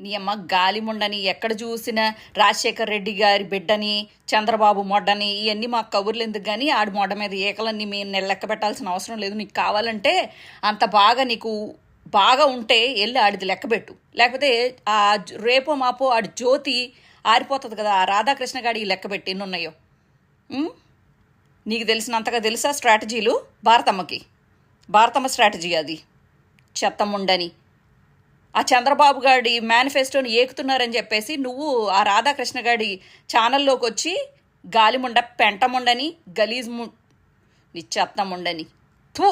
నీ అమ్మ గాలిముండని ఎక్కడ చూసినా రాజశేఖర్ రెడ్డి గారి బిడ్డని చంద్రబాబు మొడ్డని ఇవన్నీ మాకు కబుర్లు ఎందుకు కానీ ఆడి మొడ్డ మీద ఏకలన్నీ మేము లెక్క పెట్టాల్సిన అవసరం లేదు. నీకు కావాలంటే అంత బాగా నీకు బాగా ఉంటే వెళ్ళి ఆడిది లెక్కబెట్టు లేకపోతే ఆ రేపో మాపో ఆడి జ్యోతి ఆరిపోతుంది కదా ఆ రాధాకృష్ణ గాడి ఈ లెక్క పెట్టి ఉన్నాయో నీకు తెలిసినంతగా తెలుసా స్ట్రాటజీలు? భారతమ్మకి. భారతమ్మ స్ట్రాటజీ అది. చెత్తముండని ఆ చంద్రబాబు గారి మేనిఫెస్టోని ఏకుతున్నారని చెప్పేసి నువ్వు ఆ రాధాకృష్ణ గారి ఛానల్లోకి వచ్చి గాలిముండ పెంటముండని గలీజ్ ము నీ థూ!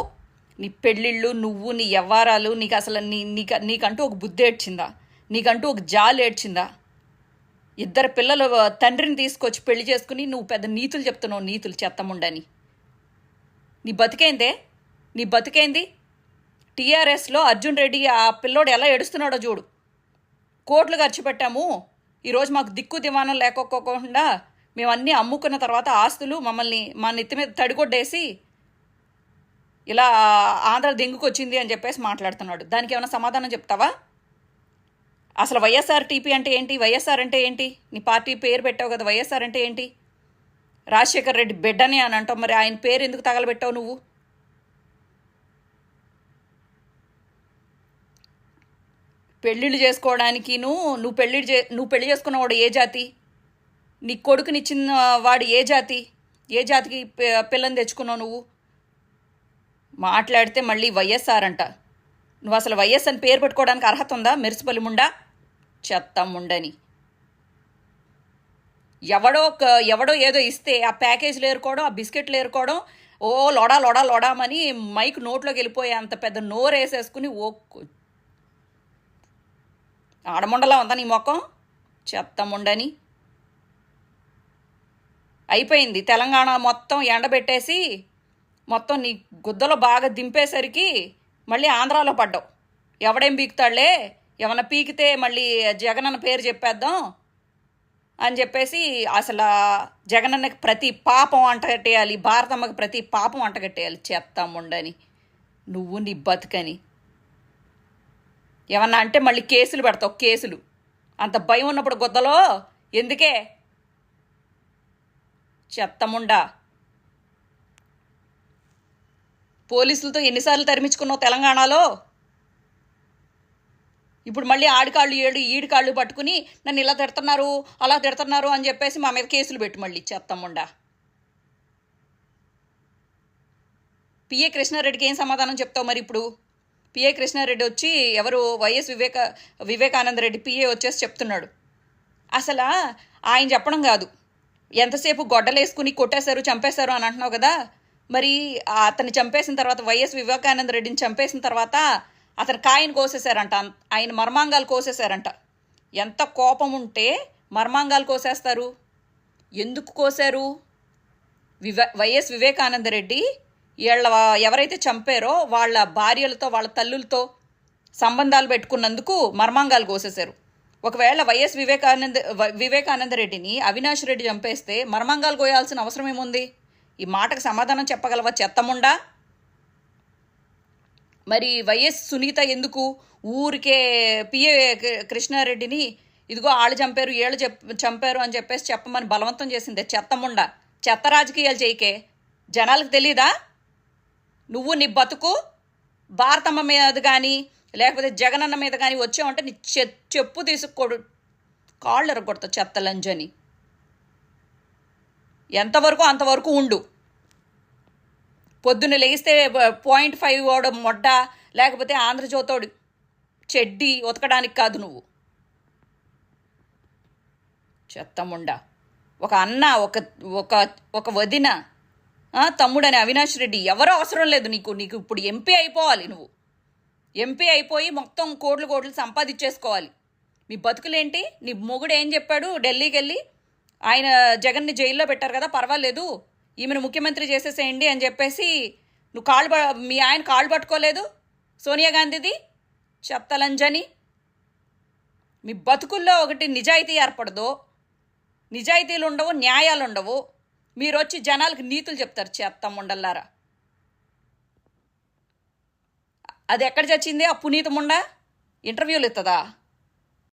నీ పెళ్ళిళ్ళు నువ్వు నీ వ్యవహారాలు నీకు అసలు నీ నీకు నీకంటూ ఒక బుద్ధి ఏడ్చిందా? నీకంటూ ఒక జాలు ఏడ్చిందా? ఇద్దరు పిల్లలు తండ్రిని తీసుకొచ్చి పెళ్ళి చేసుకుని నువ్వు పెద్ద నీతులు చెప్తున్నావు నీతులు చెత్తముండని నీ బతికేందే? నీ బతికేంది? టీఆర్ఎస్లో అర్జున్ రెడ్డి ఆ పిల్లోడు ఎలా ఏడుస్తున్నాడో చూడు. కోట్లు ఖర్చు పెట్టాము. ఈరోజు మాకు దిక్కు దివానం లేకపోకుండా మేము అన్నీ అమ్ముకున్న తర్వాత ఆస్తులు మమ్మల్ని మా నెత్తి మీద తడిగొడ్డేసి ఇలా ఆంధ్ర దెంగుకొచ్చింది అని చెప్పేసి మాట్లాడుతున్నాడు. దానికి ఏమైనా సమాధానం చెప్తావా? అసలు వైఎస్ఆర్ టీపీ అంటే ఏంటి? వైఎస్ఆర్ అంటే ఏంటి? నీ పార్టీ పేరు పెట్టావు కదా వైఎస్ఆర్ అంటే ఏంటి? రాజశేఖర్ రెడ్డి బిడ్డని అని అంటావు. మరి ఆయన పేరు ఎందుకు తగలబెట్టావు నువ్వు? పెళ్ళిళ్ళు చేసుకోవడానికి నువ్వు పెళ్ళి చే నువ్వు పెళ్ళి చేసుకున్నవాడు ఏ జాతి? నీ కొడుకునిచ్చిన వాడు ఏ జాతి? ఏ జాతికి పిల్లని తెచ్చుకున్నావు నువ్వు? మాట్లాడితే మళ్ళీ వైఎస్ఆర్ అంట. నువ్వు అసలు వైఎస్ అని పేరు పెట్టుకోవడానికి అర్హత ఉందా? మెరిసిపల్లి ముండా? చెత్త ముండని. ఎవడో ఒక- ఎవడో ఏదో ఇస్తే ఆ ప్యాకేజీలు ఏరుకోవడం ఆ బిస్కెట్లు ఏరుకోవడం ఓ లొడా లొడా లొడామని మైక్ నోట్లోకి వెళ్ళిపోయే అంత పెద్ద నోరు వేసేసుకుని ఓ ఆడముండలా ఉందా నీ మొఖం? చెత్తముండని అయిపోయింది. తెలంగాణ మొత్తం ఎండబెట్టేసి మొత్తం నీ గుద్దలో బాగా దింపేసరికి మళ్ళీ ఆంధ్రాలో పడ్డావు. ఎవడేం పీకుతాడులే? ఏమన్నా పీకితే మళ్ళీ జగనన్న పేరు చెప్పేద్దాం అని చెప్పేసి అసలు జగనన్నకి ప్రతి పాపం అంటగట్టేయాలి భారతమ్మకి ప్రతి పాపం అంటగట్టేయాలి చెత్తాముండని నువ్వు నీ బతుకని. ఏమన్నా అంటే మళ్ళీ కేసులు పెడతావు కేసులు. అంత భయం ఉన్నప్పుడు గుద్దలో ఎందుకే? చెత్తముండా. పోలీసులతో ఎన్నిసార్లు తరిమించుకున్నావు తెలంగాణలో? ఇప్పుడు మళ్ళీ ఆడికాళ్ళు ఏడు ఈడికాళ్ళు పట్టుకుని నన్ను ఇలా తిడుతున్నారు అలా తిడుతున్నారు అని చెప్పేసి మా మీద కేసులు పెట్టు మళ్ళీ చెత్తముండా. పిఏ కృష్ణారెడ్డికి ఏం సమాధానం చెప్తావు మరి ఇప్పుడు? పిఏ కృష్ణారెడ్డి వచ్చి ఎవరు వైఎస్ వివేక వివేకానంద రెడ్డి పిఏ వచ్చేసి చెప్తున్నాడు. అసలు ఆయన చెప్పడం కాదు. ఎంతసేపు గొడ్డలేసుకుని కొట్టేశారు చంపేశారు అని అంటున్నావు కదా? మరి అతన్ని చంపేసిన తర్వాత వైఎస్ వివేకానంద రెడ్డిని చంపేసిన తర్వాత అతని కాయను కోసేశారంట. ఆయన మర్మాంగాలు కోసేశారంట. ఎంత కోపం ఉంటే మర్మాంగాలు కోసేస్తారు. ఎందుకు కోసారు వివే వైఎస్ వివేకానంద రెడ్డి వీళ్ళ ఎవరైతే చంపారో వాళ్ళ భార్యలతో వాళ్ళ తల్లులతో సంబంధాలు పెట్టుకున్నందుకు మర్మాంగాలు కోసేశారు. ఒకవేళ వైఎస్ వివేకానంద వివేకానంద రెడ్డిని అవినాష్ రెడ్డి చంపేస్తే మర్మాంగాలు కోయాల్సిన అవసరం ఏముంది? ఈ మాటకు సమాధానం చెప్పగలవా చెత్తముండా? మరి వైఎస్ సునీత ఎందుకు ఊరికే పిఏ కృష్ణారెడ్డిని ఇదిగో ఆళ్ళు చంపారు ఏళ్ళు చెప్ చంపారు అని చెప్పేసి చెప్పమని బలవంతం చేసిందే చెత్తముండా. చెత్త రాజకీయాలు చేయకే. జనాలకు తెలీదా? నువ్వు నీ బతుకు భారతమ్మ మీద కానీ లేకపోతే జగనన్న మీద కానీ వచ్చావంటే నీ చె చెప్పు తీసుకోడు. కాళ్ళు ఎరగొడతా చెత్త లంజని ఎంతవరకు అంతవరకు ఉండు. పొద్దున్న లేస్తే పాయింట్ ఫైవ్ వాడు మొడ్డ లేకపోతే ఆంధ్రజ్యోతోడు చెడ్డి ఉతకడానికి కాదు నువ్వు. చెత్తముండా ఒక అన్న ఒక ఒక ఒక వదిన తమ్ముడని అవినాష్ రెడ్డి ఎవరో అవసరం లేదు నీకు నీకు ఇప్పుడు ఎంపీ అయిపోవాలి నువ్వు. ఎంపీ అయిపోయి మొత్తం కోట్లు కోట్లు సంపాదించేసుకోవాలి. మీ బతుకులేంటి? నీ మొగుడు ఏం చెప్పాడు? ఢిల్లీకి వెళ్ళి ఆయన జగన్ని జైల్లో పెట్టారు కదా పర్వాలేదు. ఈమెను ముఖ్యమంత్రి చేసేసేయండి అని చెప్పేసి నువ్వు కాళ్ళు ప- మీ ఆయన కాళ్ళు పట్టుకోలేదు? సోనియా గాంధీది? చెప్తలంజని? మీ బతుకుల్లో ఒకటి నిజాయితీ ఏర్పడదు. నిజాయితీలు ఉండవు న్యాయాలు ఉండవు మీరు వచ్చి జనాలకు నీతులు చెప్తారు చేత్తం ఉండల్లారా అది ఎక్కడ చచ్చింది? ఆ పునీత ఇంటర్వ్యూలు ఇస్తుందా